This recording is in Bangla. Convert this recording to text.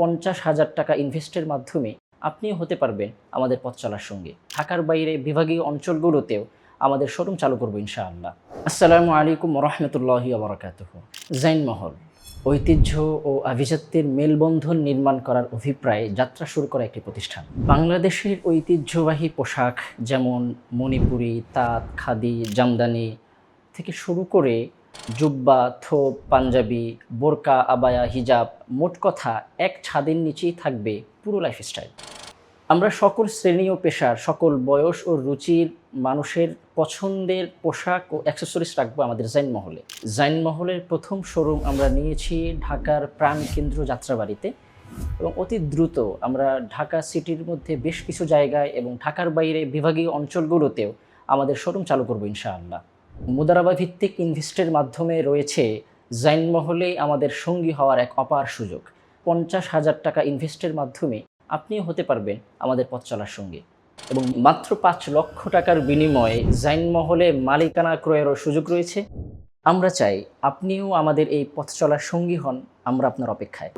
পঞ্চাশ হাজার টাকা ইনভেস্টের মাধ্যমে আপনিও হতে পারবেন আমাদের পথ চলার সঙ্গে। ঢাকার বাইরে বিভাগীয় অঞ্চলগুলোতেও আমাদের শোরুম চালু করব ইনশাআল্লাহ। আসসালামু আলাইকুম রহমতুল্লাহি আবরকাতহ জাইন মহল, ঐতিহ্য ও আভিজাত্যের মেলবন্ধন নির্মাণ করার অভিপ্রায়ে যাত্রা শুরু করা একটি প্রতিষ্ঠান। বাংলাদেশের ঐতিহ্যবাহী পোশাক যেমন মণিপুরি, তাঁত, খাদি, জামদানি থেকে শুরু করে জুব্বা, থোপ, পাঞ্জাবি, বোরকা, আবায়া, হিজাব, মোট কথা এক ছাদের নিচেই থাকবে পুরো লাইফস্টাইল আমরা সকল শ্রেণি ও পেশার, সকল বয়স ও রুচির মানুষের পছন্দের পোশাক ও অ্যাক্সেসরিজ রাখব আমাদের জাইন মহলে জাইন মহলের প্রথম শোরুম আমরা নিয়েছি ঢাকার প্রাণকেন্দ্র যাত্রাবাড়িতে এবং অতি দ্রুত আমরা ঢাকা সিটির মধ্যে বেশ কিছু জায়গায় এবং ঢাকার বাইরে বিভাগীয় অঞ্চলগুলোতেও আমাদের শোরুম চালু করব ইনশাআল্লাহ। মুদারাবা ভিত্তিক ইনভেস্টের মাধ্যমে রয়েছে জাইন মহলে আমাদের সঙ্গী হওয়ার এক অপার সুযোগ। পঞ্চাশ হাজার টাকা ইনভেস্টের মাধ্যমে আপনিও হতে পারবেন আমাদের পথ চলার সঙ্গে। এবং মাত্র পাঁচ লক্ষ টাকার বিনিময়ে জাইন মহলে মালিকানা ক্রয়েরও সুযোগ রয়েছে। আমরা চাই আপনিও আমাদের এই পথ চলার সঙ্গী হন, আমরা আপনার অপেক্ষায়।